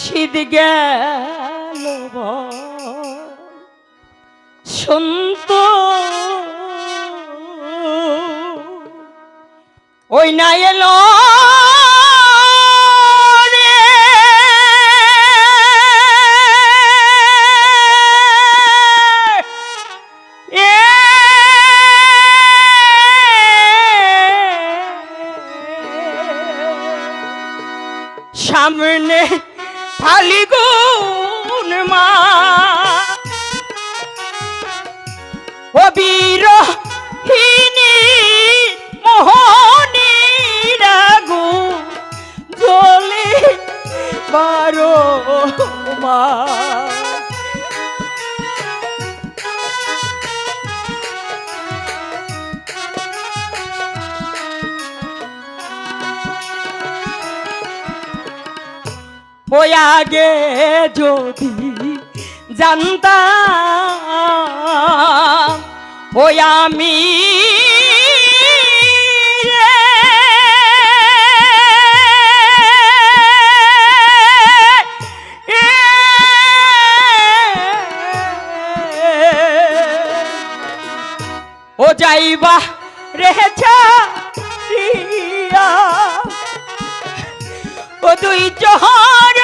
শীত গেল সন্ত ওই না এলো রে। সামনে ফালিগুন মা। ও বীর হিনী মোহনী রাগু জলে বারো মা। ওই আগে যদি জানতাম ওই আমি ও যাইবা রিয়া ও দুই চহরণ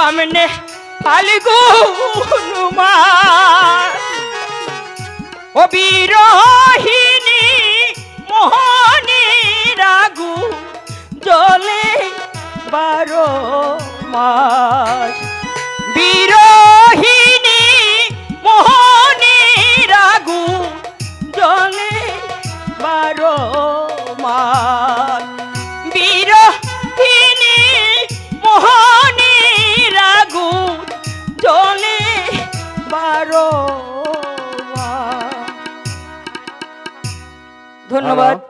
সামনে ফাল্গুন ও বিরহিনী মোহনী রাগু, জলে বারো মাস। বিরহিনী মোহনী রাগু, জলে বারো মাস। ধন্যবাদ।